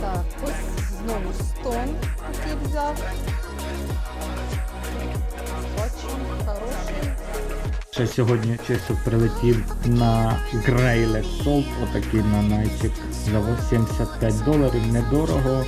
Так, ось знову стон, який взяв. Бачу, хороший. Ще сьогодні чисто прилетів на Грейле Солт, отакий на найчик за 75 доларів, недорого.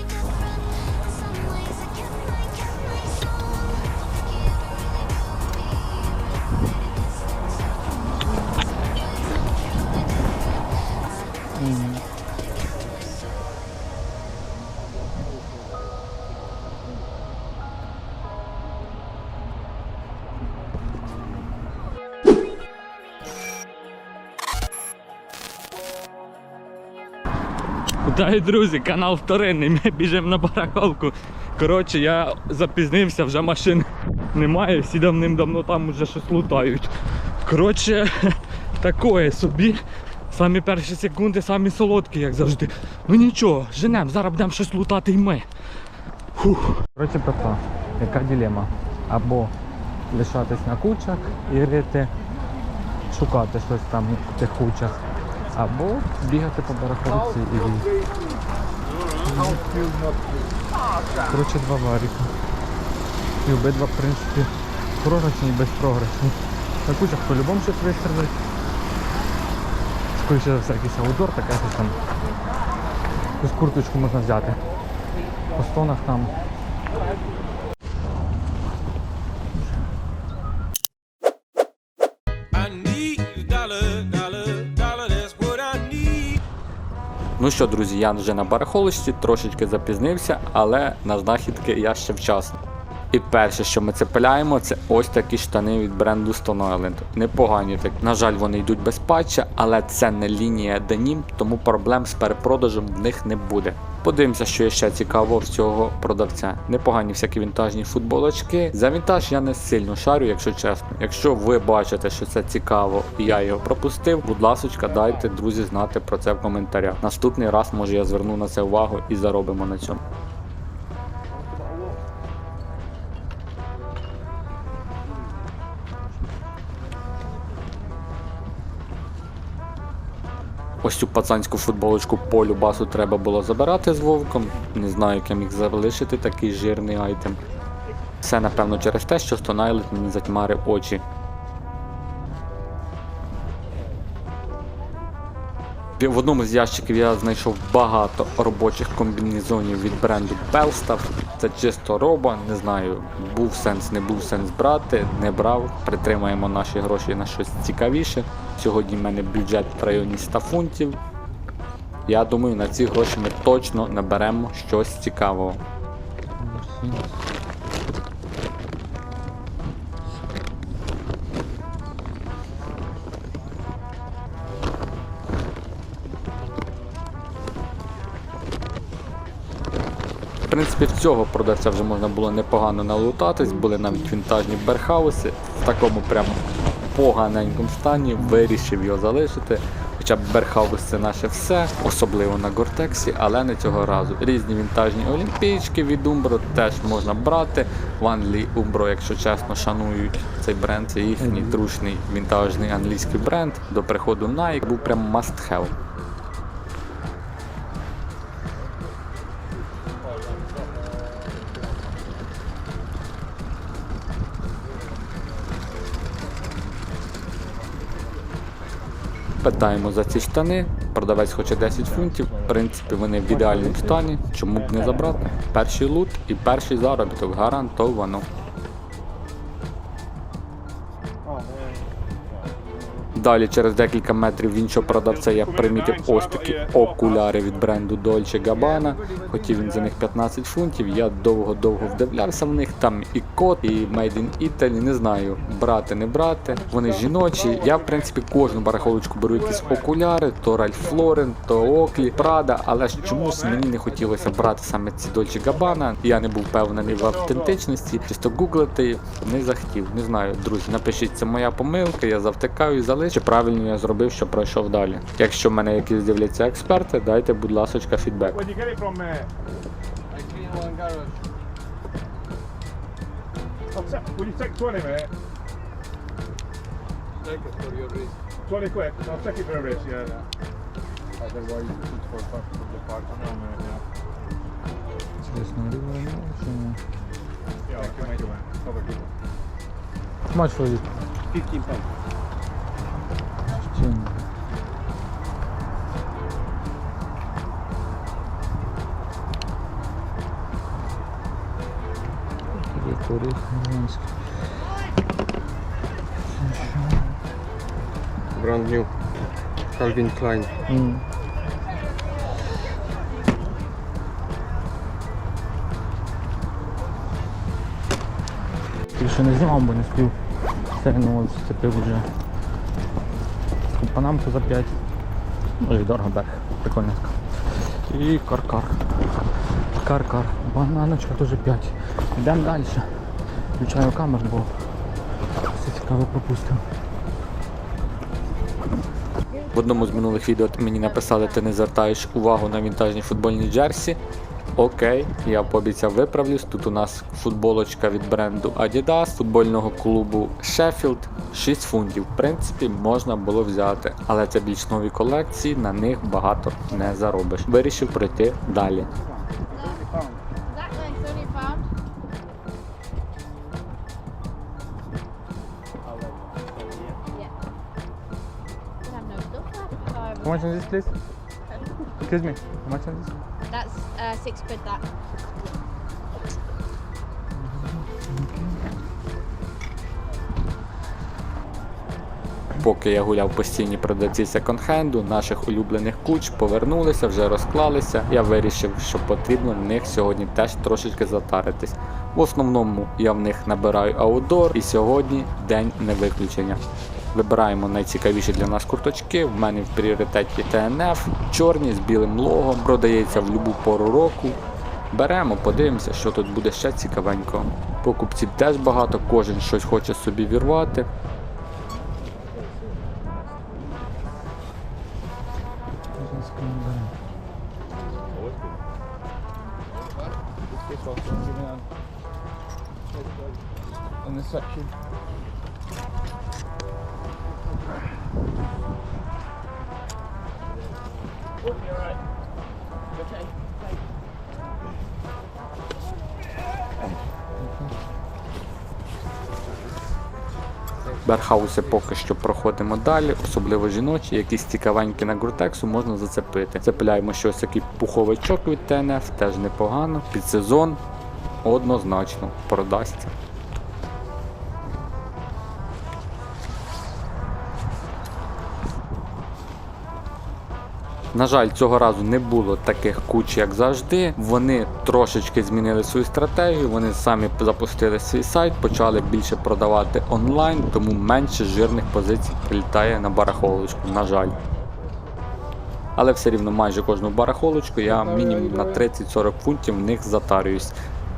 Вітаю, друзі, канал вторинний, ми біжимо на барахолку. Коротше, я запізнився, вже машин немає, всі давним-давно там вже щось лутають. Коротше, такое собі. Самі перші секунди, самі солодкі, як завжди. Ну нічого, женем, зараз будемо щось лутати і ми. Фух. Коротше, Петро, яка ділема? Або лишатись на кучах і рити, шукати щось там в тих кучах. Або бігати по барахолці і Коротше, два варіка. І обидва, в принципі, програшні і безпрограшні. На кучах по-любому щось вистрілить. Скоріше за все якийсь аудор, таке щось там. Якусь курточку можна взяти. По стонах там. Ну що, друзі, я вже на барахолищі, трошечки запізнився, але на знахідки я ще вчасно. І перше, що ми цепляємо, це ось такі штани від бренду Stone Island. Непогані так. На жаль, вони йдуть без патча, але це не лінія денім, тому проблем з перепродажем в них не буде. Подивимося, що є ще цікаво в цього продавця. Непогані всякі вінтажні футболочки. За вінтаж я не сильно шарю, якщо чесно. Якщо ви бачите, що це цікаво і я його пропустив, будь ласочка, дайте друзі знати про це в коментарях. Наступний раз може я зверну на це увагу і заробимо на цьому. Ось цю пацанську футболочку по любасу треба було забирати з вовком. Не знаю, як я міг залишити такий жирний айтем. Все напевно через те, що Island мені затьмарив очі. В одному з ящиків я знайшов багато робочих комбінезонів від бренду Belstaff. Це чисто роба, не знаю, був сенс, не був сенс брати, не брав. Притримаємо наші гроші на щось цікавіше. Сьогодні в мене бюджет в районі 100 фунтів. Я думаю, на ці гроші ми точно наберемо щось цікавого. В принципі, в цього продавця вже можна було непогано налутатись, були навіть вінтажні берхауси в такому прям поганенькому стані, вирішив його залишити. Хоча берхаус це наше все, особливо на Гортексі, але не цього разу. Різні вінтажні олімпійчики від Umbro теж можна брати. Ванлі Umbro, якщо чесно, шанують цей бренд. Це їхній трушний вінтажний англійський бренд. До приходу Nike був прям must have. Питаємо за ці штани. Продавець хоче 10 фунтів. В принципі, вони в ідеальному стані. Чому б не забрати? Перший лут і перший заробіток гарантовано. Далі через декілька метрів в іншого продавця я примітив ось такі окуляри від бренду Dolce Gabbana. Хотів він за них 15 фунтів. Я довго-довго вдивлявся в них. Там і код, і Made in Italy. Не знаю, брати, не брати. Вони жіночі. Я, в принципі, кожну барахолочку беру якісь окуляри, то Ralph Lauren, то Oakley, Prada, але ж чомусь мені не хотілося брати саме ці Dolce Gabbana. Я не був впевнений в автентичності. Чисто гуглити не захотів. Не знаю, друзі, напишіть, це моя помилка, я завтикаю і залишу. Чи правильно я зробив, що пройшов далі. Якщо в мене якісь з'являться експерти, дайте, будь ласочка, фідбек. Where'd you get it from, mate? I'll ta- will you take 20, mate? Take it for your risk. 20 quid. I'll take it for a race, yeah. Otherwise, it's for part of the park. No, no, yeah. Чесно, рівно, чи ні? Yeah, I can make it one. Cover it. Матч ходить. 15 pounds. Чи ні? Brand new. Calvin Klein. Ти ще не знімав, бо не спів. Ну от вже. Панамку за 5. Ну дорого берег. Прикольно. І каркар. Каркар. Бананочка теж 5. Йдемо далі. Включаю камеру, бо все цікаве пропустив. В одному з минулих відео ти мені написали, ти не звертаєш увагу на вінтажні футбольні джерсі. Окей, я пообіцяв виправлюсь. Тут у нас футболочка від бренду Adidas, футбольного клубу Sheffield, 6 фунтів. В принципі, можна було взяти, але це більш нові колекції, на них багато не заробиш. Вирішив пройти далі. Exactly, 30 pound. Yeah. We have no. How much is this, please? Excuse me. How much is this? That's uh, six quid that. Поки я гуляв по стіні продавці секонд-хенду, наших улюблених куч повернулися, вже розклалися. Я вирішив, що потрібно в них сьогодні теж трошечки затаритись. В основному я в них набираю аудор, і сьогодні день не виключення. Вибираємо найцікавіші для нас курточки. В мене в пріоритеті ТНФ, чорні з білим логом, продається в будь-яку пору року. Беремо, подивимося, що тут буде ще цікавенького. Покупців теж багато, кожен щось хоче собі вірвати. Section. Берхауси поки що проходимо далі, особливо жіночі, якісь цікавенькі на гуртексу можна зацепити. Цепляємо щось такий пуховичок від ТНФ, теж непогано. Під сезон однозначно продасться. На жаль, цього разу не було таких куч, як завжди. Вони трошечки змінили свою стратегію. Вони самі запустили свій сайт, почали більше продавати онлайн, тому менше жирних позицій прилітає на барахолочку. На жаль. Але все рівно майже кожну барахолочку я мінімум на 30-40 фунтів в них затарююсь.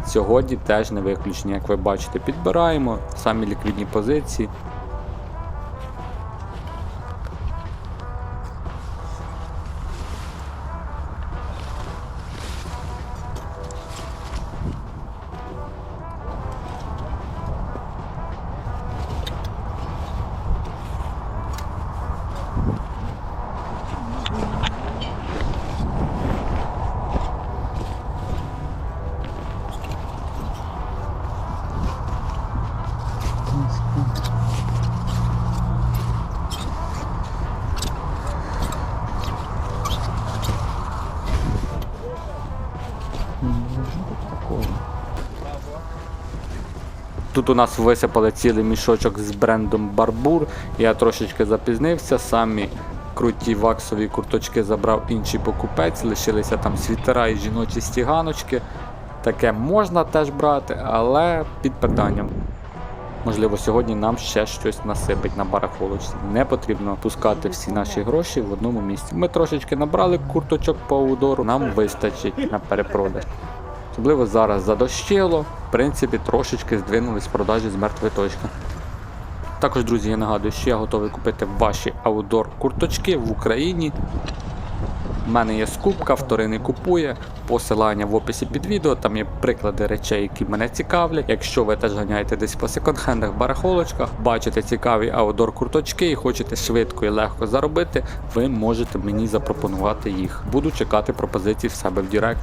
Сьогодні теж не виключення, як ви бачите, підбираємо самі ліквідні позиції. Нас висипали цілий мішочок з брендом Барбур. Я трошечки запізнився, самі круті ваксові курточки забрав інший покупець, лишилися там світера і жіночі стіганочки. Таке можна теж брати, але під питанням. Можливо, сьогодні нам ще щось насипить на барахолочці. Не потрібно пускати всі наші гроші в одному місці. Ми трошечки набрали курточок по аудору, нам вистачить на перепродаж. Особливо зараз задощило, в принципі, трошечки здвинулись продажі з мертвої точки. Також, друзі, я нагадую, що я готовий купити ваші аудор курточки в Україні. У мене є скупка, вторинний купує. Посилання в описі під відео. Там є приклади речей, які мене цікавлять. Якщо ви теж ганяєте десь по секонд-хендах, барахолочках, бачите цікаві аудор курточки і хочете швидко і легко заробити, ви можете мені запропонувати їх. Буду чекати пропозицій в себе в Дірект.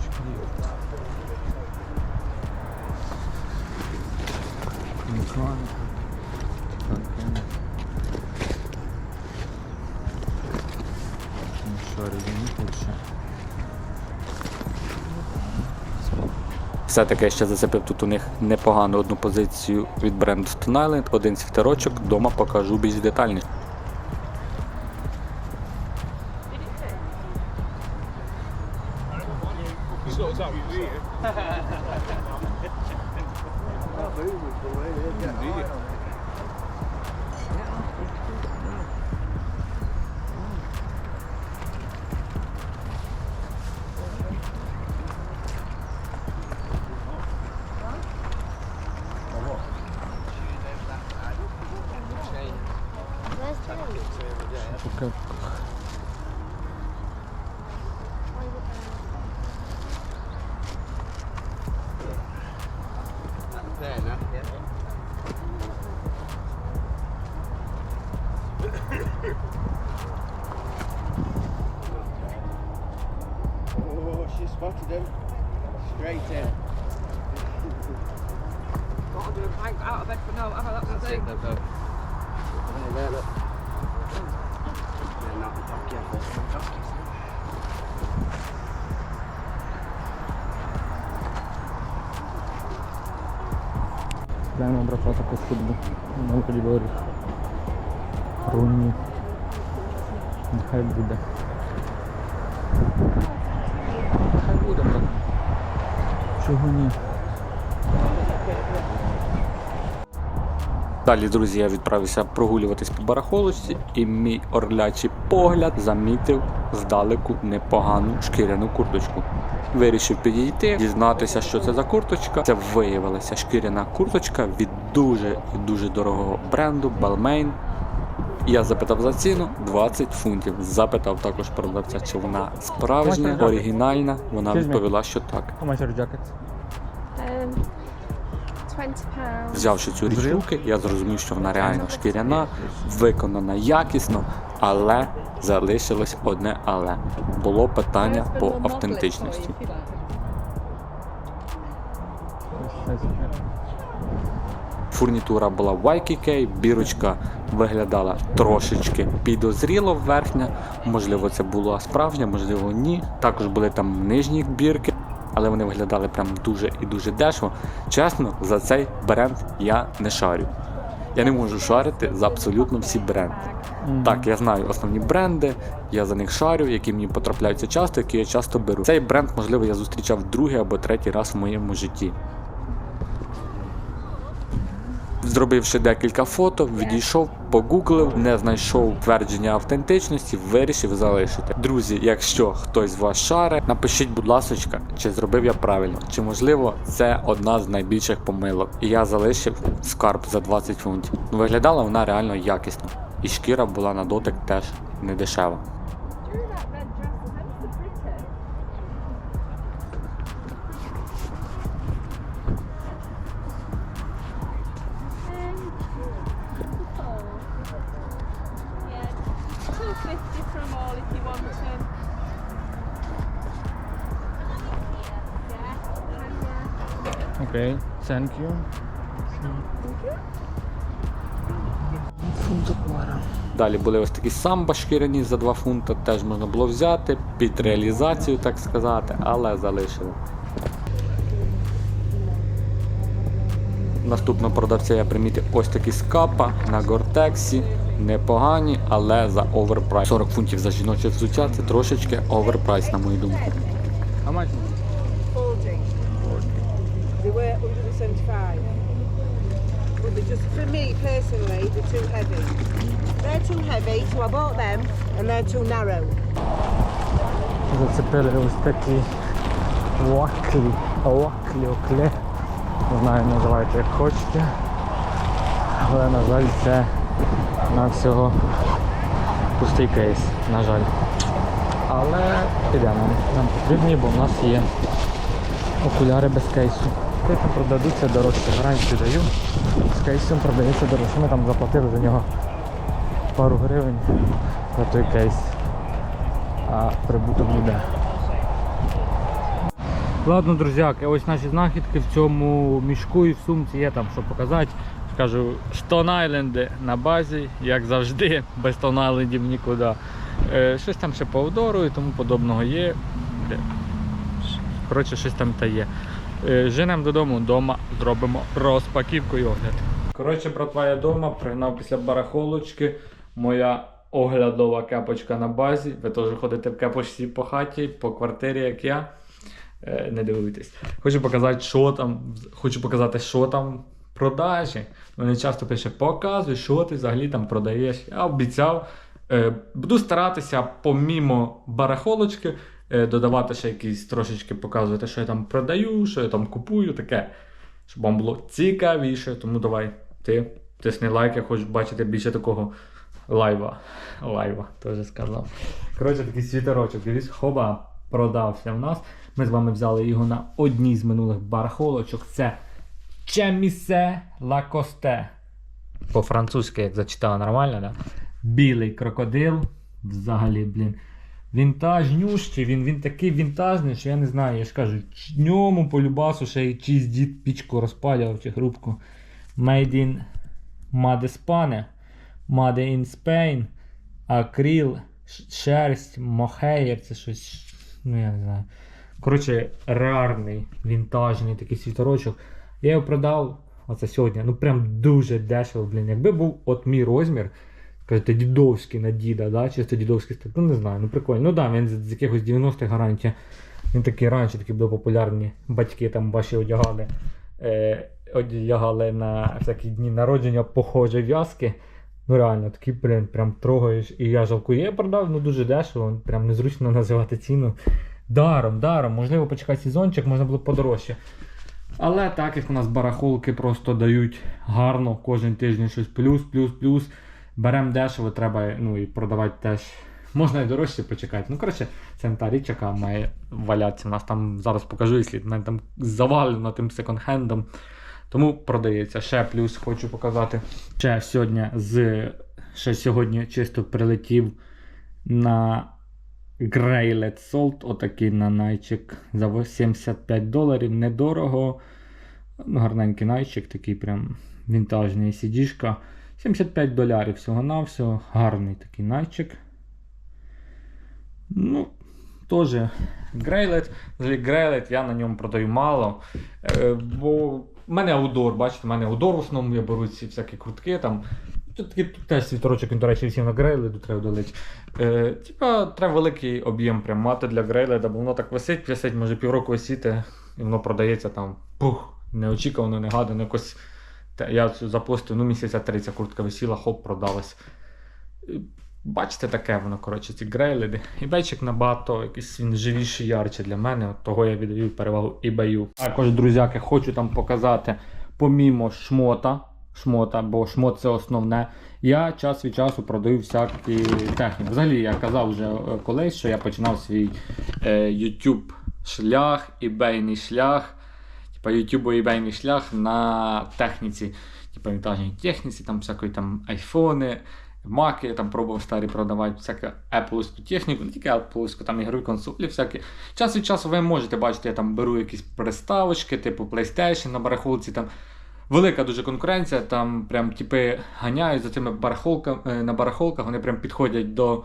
Все-таки я ще зацепив тут у них непогану одну позицію від бренду Stone Island, один світерочок, дома покажу більш детальніше. Oh, she spotted him. Straight in. Got to do a bank out of bed for no, oh, that's the thing. There, there, look. Футбу. На коридорі. Руні. Нехай буде. Нехай буде, брат. Чого ні? Далі, друзі, я відправився прогулюватись по барахолочці, і мій орлячий погляд замітив здалеку непогану шкіряну курточку. Вирішив підійти, дізнатися, що це за курточка. Це виявилася шкіряна курточка від дуже і дуже дорогого бренду Balmain. Я запитав за ціну 20 фунтів. Запитав також продавця, чи вона справжня, оригінальна. Вона відповіла, що так. How much your jacket? 20 pounds. Взявши цю річ руки, я зрозумів, що вона реально шкіряна, виконана якісно, але залишилось одне але. Було питання по автентичності. Фурнітура була YKK, бірочка виглядала трошечки підозріло верхня. Можливо, це була справжня, можливо, ні. Також були там нижні бірки, але вони виглядали прям дуже і дуже дешево. Чесно, за цей бренд я не шарю. Я не можу шарити за абсолютно всі бренди. Так, я знаю основні бренди, я за них шарю, які мені потрапляються часто, які я часто беру. Цей бренд, можливо, я зустрічав другий або третій раз в моєму житті. Зробивши декілька фото, відійшов, погуглив, не знайшов твердження автентичності, вирішив залишити. Друзі, якщо хтось з вас шаре, напишіть, будь ласочка, чи зробив я правильно, чи можливо це одна з найбільших помилок. І я залишив скарб за 20 фунтів. Виглядала вона реально якісно, і шкіра була на дотик теж не дешева. Thank you. Далі були ось такі самба шкіряні за 2 фунти, теж можна було взяти під реалізацію, так сказати, але залишили. Наступного продавця я примітив ось такі скапа на гортексі. Непогані, але за оверпрайс. 40 фунтів за жіноче взуття це трошечки оверпрайс, на мою думку. Just, for me personally, they're too heavy. They're too heavy, so I bought them, and they're too narrow. Зацепили ось такі лаклі, лаклі, окле. Не знаю, називайте як хочете. Але на жаль це на всього пустий кейс, на жаль. Але підемо. Нам потрібні, бо в нас є окуляри без кейсу. Кейсом продадуться дорожче, гарантію даю. З кейсом продається дорожче. Ми там заплатили за нього пару гривень за той кейс. А прибуток буде. Ладно, друзяки, ось наші знахідки в цьому мішку і в сумці є там що показати. Скажу, Island на базі, як завжди, без Islandів нікуди. Е, щось там ще по Аудору і тому подобного є. Коротше, щось там та є. Е, женемо додому, вдома зробимо розпаківку і огляд. Коротше, братва, я вдома, пригнав після барахолочки. Моя оглядова кепочка на базі. Ви теж ходите в кепочці по хаті, по квартирі, як я. Е, Не дивуйтесь. Хочу показати, що там. Хочу показати, що там в продажі. Вони часто пише, показуй, що ти взагалі там продаєш. Я обіцяв. Е, Буду старатися, помімо барахолочки, додавати ще якісь трошечки показувати, що я там продаю, що я там купую, таке. Щоб вам було цікавіше. Тому давай, ти тисни лайк, я хочу бачити більше такого лайва. Лайва, теж сказав. Коротше, такий світерочок. Дивіться, хоба продався в нас. Ми з вами взяли його на одній з минулих барахолочок. Це Чемісе Лакосте. По-французьки, як зачитала нормально, да? Білий крокодил. Взагалі, блін. Вінтажнющий, він, він такий вінтажний, що я не знаю, я ж кажу, ньому по любасу ще й чийсь дід пічку розпалював чи грубку. Made in Madespane, Made in Spain, акріл, шерсть, мохеєр, це щось. Ну я не знаю. Коротше, рарний, вінтажний такий світорочок. Я його продав оце сьогодні. Ну прям дуже дешево, блін. Якби був от мій розмір, кажете, дідовський на діда, да? чисто дідовський стиль. Ну не знаю, ну прикольно. Ну да, він з, якихось 90-х гарантія. Він такий раніше такі були популярні. Батьки там ваші одягали. Е, одягали на всякі дні народження похожі в'язки. Ну реально, такі блін, прям трогаєш. І я жалкую. Я продав ну дуже дешево, прям незручно називати ціну. Даром, даром, можливо, почекати сезончик, можна було подорожче. Але так як у нас барахолки просто дають гарно кожен тиждень щось плюс, плюс, плюс. Беремо дешево, треба ну, і продавати теж. Можна і дорожче почекати. Ну, коротше, це та річ, яка має валятися. У нас там зараз покажу, якщо мене там завалено тим секонд-хендом. Тому продається. Ще плюс хочу показати. Ще сьогодні з ще сьогодні чисто прилетів на Greylet Salt, отакий на найчик за 75 доларів. Недорого. Гарненький найчик, такий прям вінтажний сідішка. 75 доларів всього-навсього. Гарний такий найчик. Ну, теж Грейлет. Грейлет я на ньому продаю мало. Е, бо в мене аудор, бачите, в мене аудор в основному я беру ці всякі крутки там. Тут теж світорочок, він, до речі, всім на грейледу треба долити. Е, типа, треба великий об'єм прям мати для грейледа, бо воно так висить, висить, може півроку висіти, і воно продається там пух, неочікувано, негадано, якось. Я запостив, ну місяця три ця куртка висіла, хоп, продалась. Бачите, таке воно, коротше, ці грейледи. Ібейчик набагато якийсь він живіший, ярче для мене. От того я віддаю перевагу eBay. Також, друзяки, хочу там показати, помімо шмота, шмота, бо шмот це основне. Я час від часу продаю всякі техніки. Взагалі, я казав вже е, колись, що я починав свій е, YouTube шлях, ібейний шлях. Типа YouTube ібейний шлях на техніці. Типа вінтажній техніці, там всякої там айфони. Маки, я там пробував старі продавати, всяку Apple техніку, не тільки Apple, там ігрові консолі всякі. Час від часу ви можете бачити, я там беру якісь приставочки, типу PlayStation на барахолці. Там велика дуже конкуренція, там прям типи ганяють за цими барахолками на барахолках, вони прям підходять до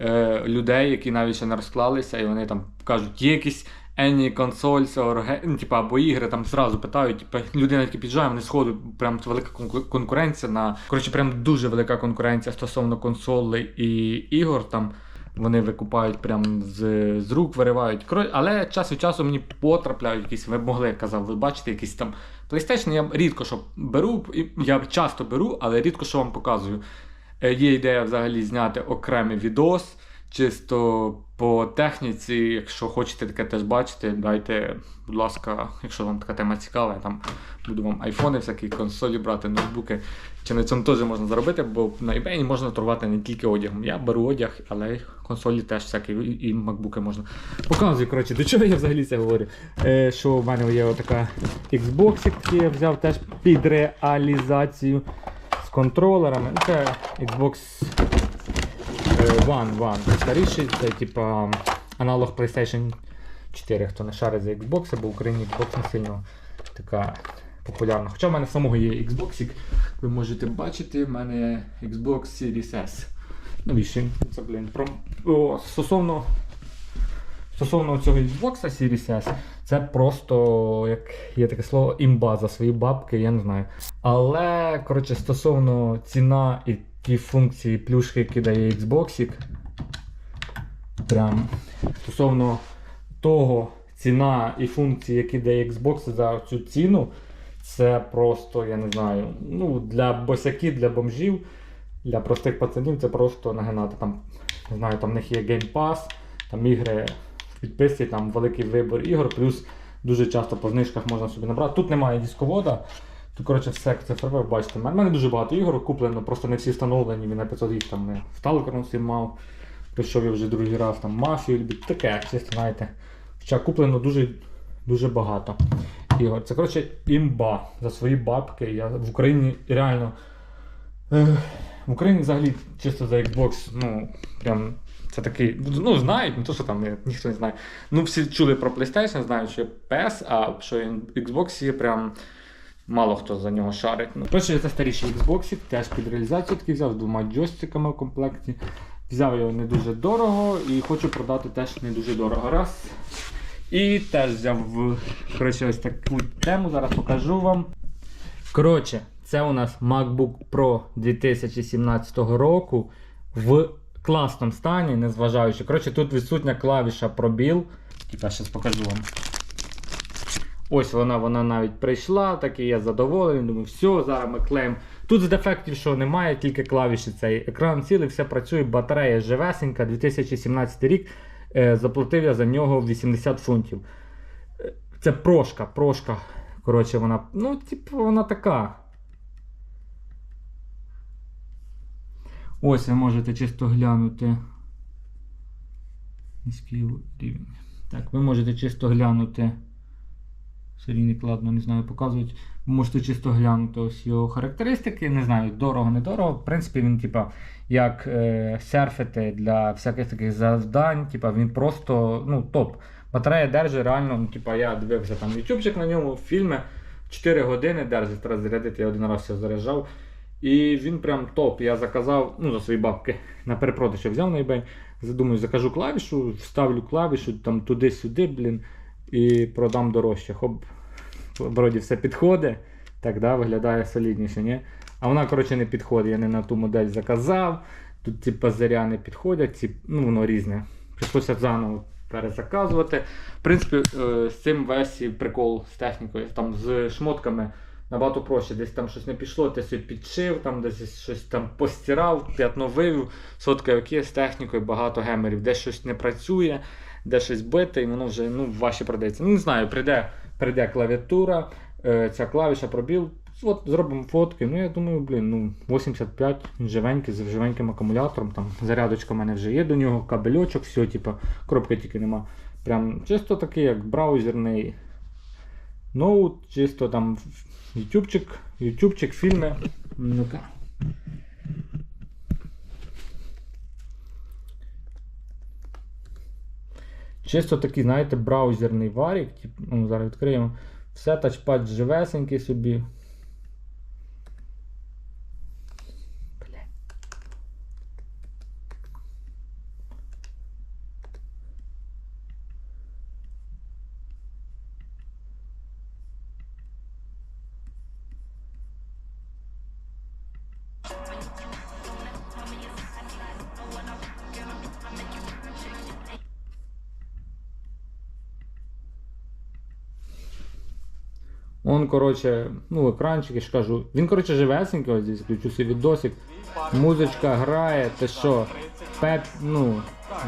е, людей, які навіть ще не розклалися, і вони там кажуть, є якісь any consoles or ну, типа, або ігри там зразу питають, типа, людина тільки піджає, вони сходу, прям велика конкуренція на. Коротше, прям дуже велика конкуренція стосовно консолей і ігор. Там вони викупають прям з, з рук, виривають. Але час від часу мені потрапляють якісь, ви могли, я казав, ви бачите, якісь там PlayStation я рідко що беру, і я часто беру, але рідко що вам показую. Е, Є ідея взагалі зняти окремий відос, чисто По техніці, якщо хочете таке теж бачити, дайте, будь ласка, якщо вам така тема цікава, я там буду вам айфони, всякі консолі брати, ноутбуки. Чи на цьому теж можна заробити, бо на eBay можна торгувати не тільки одягом. Я беру одяг, але консолі теж всякі і, макбуки можна. Показую, коротше, до чого я взагалі це говорю. Е, що в мене є отака Xbox, який я взяв теж під реалізацію з контролерами. Ну, Це Xbox One, One. Старіший, це типа аналог PlayStation 4, хто не шарить за Xbox, бо в Україні Xbox не сильно така популярна. Хоча в мене самого є Xbox, ви можете бачити, в мене Xbox Series S. Навіщо? Це, блін, про... О, стосовно, стосовно цього Xbox Series S, це просто, як є таке слово, імба за свої бабки, я не знаю. Але, коротше, стосовно ціна і ті функції плюшки, які дає Xbox, прям стосовно того, ціна і функції, які дає Xbox за цю ціну, це просто, я не знаю, ну, для босяків, для бомжів, для простих пацанів це просто нагинати. Там, не знаю, там в них є Game Pass, там ігри в підписці, там великий вибір ігор, плюс дуже часто по знижках можна собі набрати. Тут немає дисковода. Тут, коротше, все цифрове, бачите. У мене дуже багато ігор куплено, просто не всі встановлені, він на 500 їх там не в Талкернусі мав. Прийшов я вже другий раз там мафію любить. Таке, чисто знаєте. Хоча куплено дуже дуже багато ігор. Це коротше імба за свої бабки. Я в Україні реально. Е, в Україні взагалі чисто за Xbox, ну, прям це такий. Ну, знають, не то, що там ні- ніхто не знає. Ну, всі чули про PlayStation, знають, що є PS, а що Xbox є прям. Мало хто за нього шарить. Ну, перше, це старіший Xbox, теж під реалізацію такий взяв з двома джойстиками в комплекті. Взяв його не дуже дорого і хочу продати теж не дуже дорого. Раз. І теж взяв коротше, ось таку тему, зараз покажу вам. Коротше, це у нас MacBook Pro 2017 року в класному стані, незважаючи. Коротше, тут відсутня клавіша пробіл. Типа, зараз покажу вам. Ось вона, вона навіть прийшла, такий я задоволений. Думаю, все, зараз ми клеїмо. Тут з дефектів, що немає, тільки клавіші цей екран цілий, все працює, батарея живесенька, 2017 рік. Е, заплатив я за нього 80 фунтів. Е, Це прошка, прошка. Коротше, вона, ну, типу, вона така. Ось ви можете чисто глянути. Низький рівень. Так, ви можете чисто глянути. Серійний кладно, не знаю, показують. Можете чисто глянути ось його характеристики. Не знаю, дорого, недорого. В принципі, він, типа, як е, серфити для всяких таких завдань, типа, він просто ну, топ. Батарея держить реально, ну, типа, я дивився там ютубчик на ньому, фільми 4 години держить, треба зарядити, я один раз його заряджав. І він прям топ. Я заказав ну, за свої бабки на перепродаж я взяв на eBay. Задумаю, закажу клавішу, вставлю клавішу там туди-сюди, блін, і продам дорожче. Хоп, вроді все підходить. Так, да, виглядає солідніше, ні? А вона, коротше, не підходить. Я не на ту модель заказав. Тут ці пазаря не підходять, ці, ну воно різне. Прийшлося заново перезаказувати. В принципі, е, з цим весь прикол з технікою, там з шмотками набагато проще. Десь там щось не пішло, ти собі підшив, там десь щось там постирав, п'ятно вивів, сотка окей, з технікою, багато гемерів, де щось не працює, де щось бите, і воно вже ну, важче продається. Ну, не знаю, прийде, прийде клавіатура, е, ця клавіша пробіл. От зробимо фотки. Ну я думаю, блін, ну 85 він живенький, з живеньким акумулятором. Там зарядочка в мене вже є до нього, кабельочок, все, типу, коробки тільки нема. Прям чисто такий, як браузерний ноут, чисто там ютубчик, ютубчик, фільми. Ну-ка. Чисто такий, знаєте, браузерний варік. Тип, ну, зараз відкриємо. Все тачпад живесенький собі. Он, коротше, ну, екранчик, я ж кажу. Він, коротше, живесенький, ось здесь включу свій відосик. Музичка грає, те що, пеп, ну,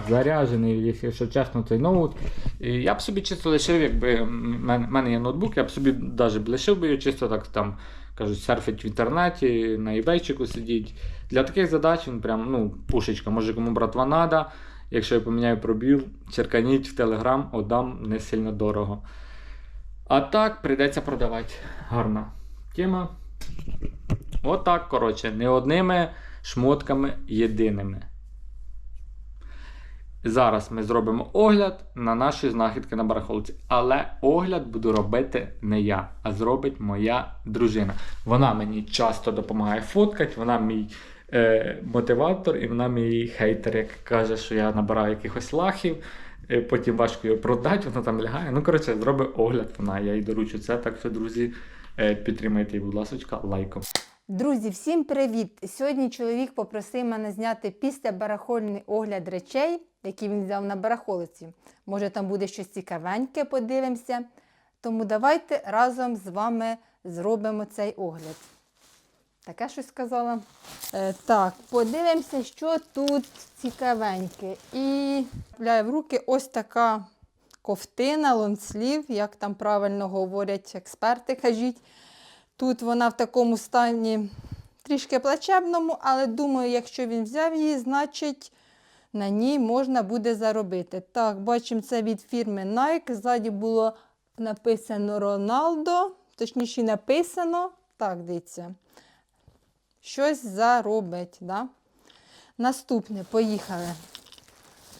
заряджений, якщо чесно, цей ноут. І я б собі чисто лишив, якби в мене, мене є ноутбук, я б собі навіть лишив би його чисто так там, кажуть, серфить в інтернеті, на ібейчику сидіть. Для таких задач він прям, ну, пушечка, може кому братва надо. Якщо я поміняю пробіл, черканіть в Телеграм, отдам не сильно дорого. А так прийдеться продавати. Гарна тема. Отак, коротше, не одними шмотками єдиними. Зараз ми зробимо огляд на наші знахідки на барахолці. Але огляд буду робити не я, а зробить моя дружина. Вона мені часто допомагає фоткати, вона мій е, мотиватор і вона мій хейтер, як каже, що я набираю якихось лахів. Е, Потім важко його продати, вона там лягає. Ну, коротше, зробить огляд вона, я їй доручу це. Так що, друзі, е, підтримайте її, будь ласка, лайком. Друзі, всім привіт! Сьогодні чоловік попросив мене зняти після барахольний огляд речей, які він взяв на барахолиці. Може, там буде щось цікавеньке, подивимося. Тому давайте разом з вами зробимо цей огляд. Таке щось сказала. Е, так, подивимося, що тут цікавеньке. І купляю в руки ось така ковтина, лонслів, як там правильно говорять експерти, кажіть. Тут вона в такому стані трішки плачебному, але думаю, якщо він взяв її, значить на ній можна буде заробити. Так, бачимо, це від фірми Nike. Ззаді було написано Ronaldo, точніше написано, так, дивіться, щось заробить. Да? Наступне, поїхали.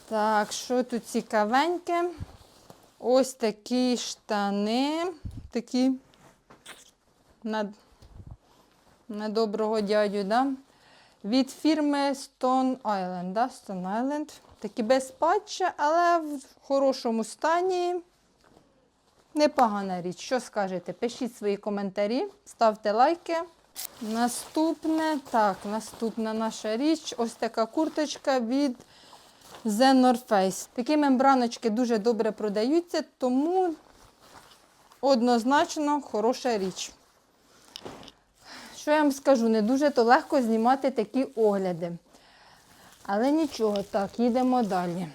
Так, що тут цікавеньке? Ось такі штани, такі на, на доброго дядю, да? Від фірми Stone Island. Да? Stone Island. Такі без патча, але в хорошому стані. Непогана річ. Що скажете? Пишіть свої коментарі, ставте лайки. Наступне, так, наступна наша річ. Ось така курточка від The North Face. Такі мембраночки дуже добре продаються, тому однозначно хороша річ. Що я вам скажу, не дуже то легко знімати такі огляди. Але нічого, так, їдемо далі.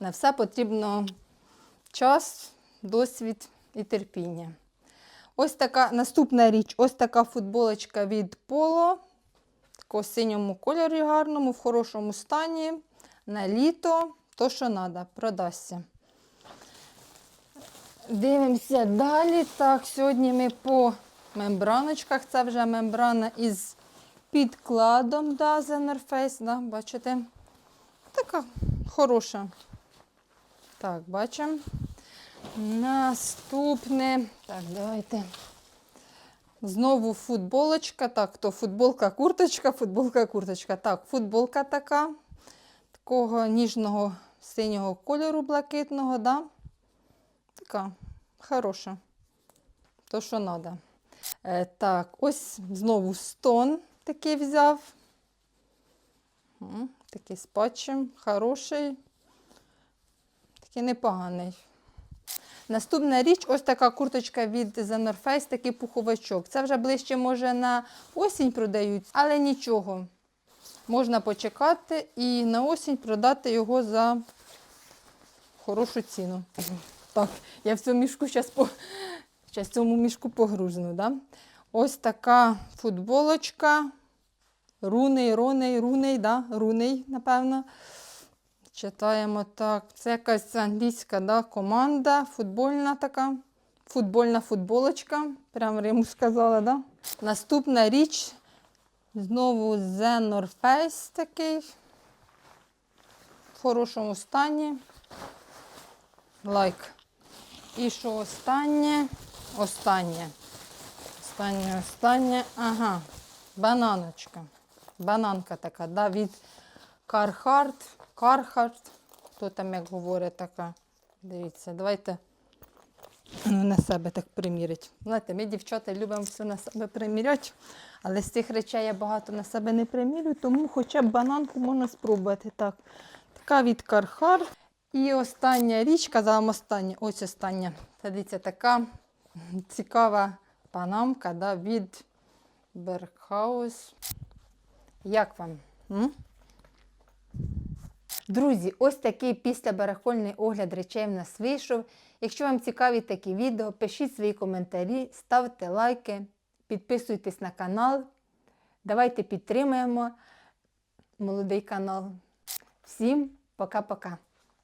На все потрібно час, досвід і терпіння. Ось така наступна річ, ось така футболочка від Polo. Такого синьому кольорі гарному, в хорошому стані. На літо, то, що треба, продасться. Дивимося далі. Так, сьогодні ми по мембраночках. Це вже мембрана із підкладом да, The North Face, да, бачите? Така хороша. Так, бачимо. Наступне. Так, давайте. Знову футболочка. Так, то футболка, курточка, футболка, курточка. Так, футболка така. Такого ніжного синього кольору блакитного, да? Така хороша. То, що треба. Е, так, ось знову стон такий взяв. Такий з хороший. Такий непоганий. Наступна річ, ось така курточка від The North Face, такий пуховичок. Це вже ближче, може, на осінь продають, але нічого. Можна почекати і на осінь продати його за хорошу ціну. Так, я в цьому мішку зараз по... Зараз цьому мішку погрузну. Да? Ось така футболочка. Руней, руней, руней, да? руней, напевно. Читаємо так. Це якась англійська да, команда, футбольна така. Футбольна футболочка. Прямо йому сказала, да? Наступна річ. Знову The North Face такий. В хорошому стані. Лайк. І що останнє? Останнє. Останнє, останнє. Ага. Бананочка. Бананка така, да, від Carhartt. Carhartt. Хто там як говорить така. Дивіться, давайте ну, на себе так примірять. Знаєте, ми, дівчата, любимо все на себе приміряти, але з цих речей я багато на себе не примірю, тому хоча б бананку можна спробувати. Так. Така від Carhartt. І остання річ, казала остання, ось остання. Дивіться, така Цікава панамка да, від Berghaus. Як вам? М? Друзі, ось такий післябарахольний огляд речей в нас вийшов. Якщо вам цікаві такі відео, пишіть свої коментарі, ставте лайки, підписуйтесь на канал. Давайте підтримаємо молодий канал. Всім пока-пока.